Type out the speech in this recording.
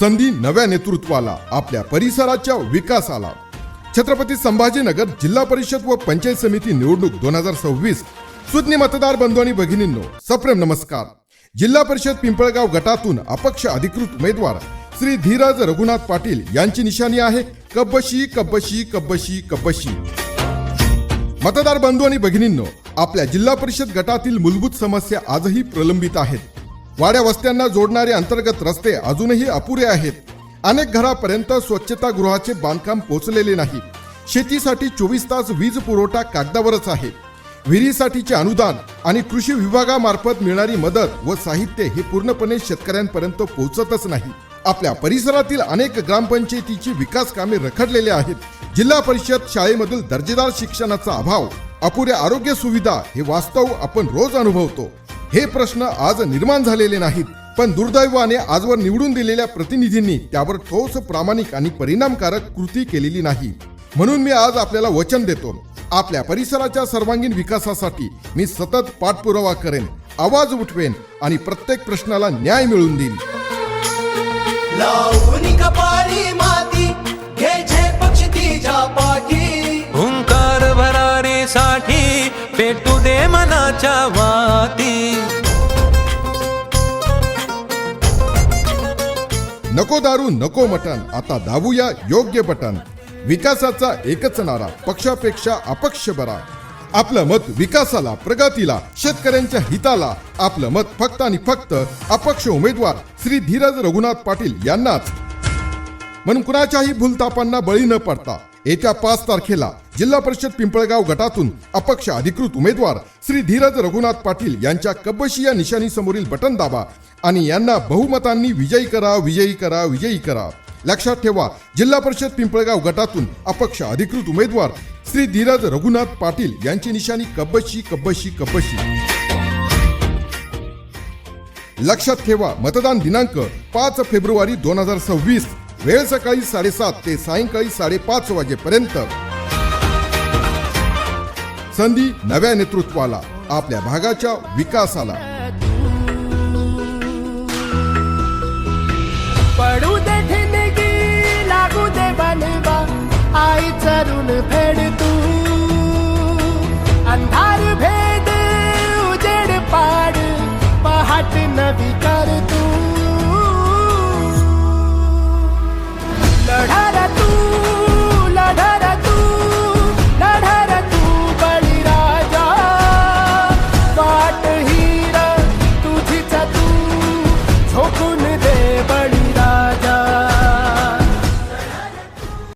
संधी नव्या नेतृत्वाला आपल्या परिसराच्या विकासाला. छत्रपती संभाजीनगर जिल्हा परिषद व पंचायत समिती निवडणूक दोन हजार सव्वीस. सुज्ञ मतदार बंधू आणि भगिनींनो सप्रेम नमस्कार. जिल्हा परिषद पिंपळगाव गटातून अपक्ष अधिकृत उमेदवार श्री धीरज रघुनाथ पाटील यांची निशाणी आहे कब्बशी कब्बशी कब्बशी कब्बशी. मतदार बंधू आणि भगिनींनो आपल्या जिल्हा परिषद गटातील मूलभूत समस्या आजही प्रलंबित आहेत. वाड्या वस्त्यांना जोडणारे अंतर्गत रस्ते अजूनही अपुरे आहेत. अनेक घरापर्यंत स्वच्छतागृहाचे बांधकाम पोहोचलेले नाही. शेतीसाठी चोवीस तास वीज पुरवठा कागदावरच आहे. विहिरीसाठीचे अनुदान आणि कृषी विभागामार्फत मिळणारी मदत व साहित्य हे पूर्णपणे शेतकऱ्यांपर्यंत पोहोचतच नाही. आपल्या परिसरातील अनेक ग्रामपंचायतीची विकास कामे रखडलेली आहेत. जिल्हा परिषद शाळेमधील दर्जेदार शिक्षणाचा अभाव अपुऱ्या आरोग्य सुविधा हे वास्तव आपण रोज अनुभवतो. हे प्रश्न आज निर्माण झालेले नाहीत पण दुर्दैवाने आजवर निवडून दिलेल्या प्रतिनिधींनी त्यावर ठोस प्रामाणिक आणि परिणामकारक कृती केलेली नाही. म्हणून मी आज आपल्याला वचन देतो आपल्या परिसराच्या सर्वांगीण विकासासाठी मी सतत पाठपुरावा करेन आवाज उठवेन आणि प्रत्येक प्रश्नाला न्याय मिळवून पाठी. हुंकार भरारीसाठी पेटू दे मनाच्या नको दारू नको मटण. आता दाबूया योग्य बटन विकासाचा एकच नारा पक्षापेक्षा अपक्ष बरा. आपलं मत विकासाला प्रगतीला शेतकऱ्यांच्या हिताला. आपलं मत फक्त आणि फक्त अपक्ष उमेदवार श्री धीरज रघुनाथ पाटील यांनाच. म्हणून कुणाच्याही भूलतापांना बळी न पडता. येत्या पाच तारखेला जिल्हा परिषद पिंपळगाव गटातून अपक्ष अधिकृत उमेदवार श्री धीरज रघुनाथ पाटील यांच्या कब्बशी या निशाणी समोरील बटन दाबा आणि यांना बहुमतांनी विजयी करा विजयी करा विजयी करा. लक्षात ठेवा जिल्हा परिषद पिंपळगाव गटातून अपक्ष अधिकृत उमेदवार श्री धीरज रघुनाथ पाटील यांची निशाणी कब्बशी कब्बशी कब्बशी. लक्षात ठेवा मतदान दिनांक पाच फेब्रुवारी दोन हजार सव्वीस वेळ सकाळी साडेसात ते सायंकाळी साडेपाच वाजेपर्यंत. संधी नव्या नेतृत्वाला आपल्या भागाच्या विकासाला.